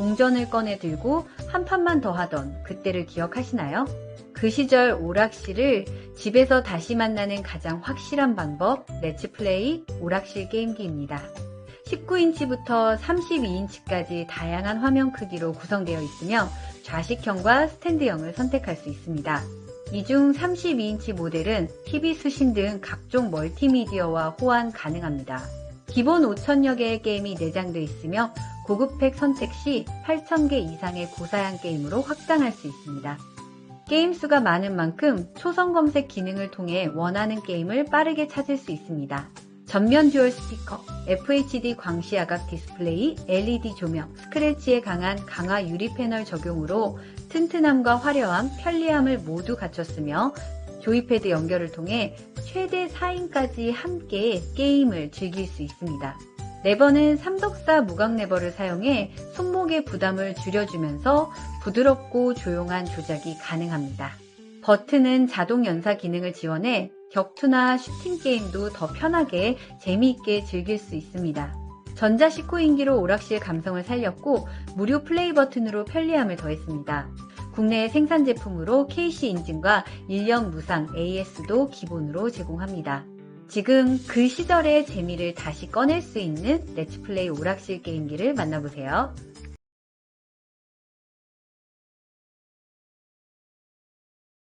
동전을 꺼내 들고 한 판만 더 하던 그때를 기억하시나요? 그 시절 오락실을 집에서 다시 만나는 가장 확실한 방법, 렛츠플레이 오락실 게임기입니다. 19인치부터 32인치까지 다양한 화면 크기로 구성되어 있으며 좌식형과 스탠드형을 선택할 수 있습니다. 이 중 32인치 모델은 TV 수신 등 각종 멀티미디어와 호환 가능합니다. 기본 5천여 개의 게임이 내장되어 있으며 고급팩 선택 시 8,000개 이상의 고사양 게임으로 확장할 수 있습니다. 게임 수가 많은 만큼 초성 검색 기능을 통해 원하는 게임을 빠르게 찾을 수 있습니다. 전면 듀얼 스피커, FHD 광시 야각 디스플레이, LED 조명, 스크래치에 강한 강화 유리 패널 적용으로 튼튼함과 화려함, 편리함을 모두 갖췄으며 조이패드 연결을 통해 최대 4인까지 함께 게임을 즐길 수 있습니다. 레버는 삼덕사 무광 레버를 사용해 손목의 부담을 줄여주면서 부드럽고 조용한 조작이 가능합니다. 버튼은 자동 연사 기능을 지원해 격투나 슈팅 게임도 더 편하게 재미있게 즐길 수 있습니다. 전자 19인기로 오락실 감성을 살렸고 무료 플레이 버튼으로 편리함을 더했습니다. 국내 생산 제품으로 KC 인증과 1년 무상 AS도 기본으로 제공합니다. 지금 그 시절의 재미를 다시 꺼낼 수 있는 렛츠플레이 오락실 게임기를 만나보세요.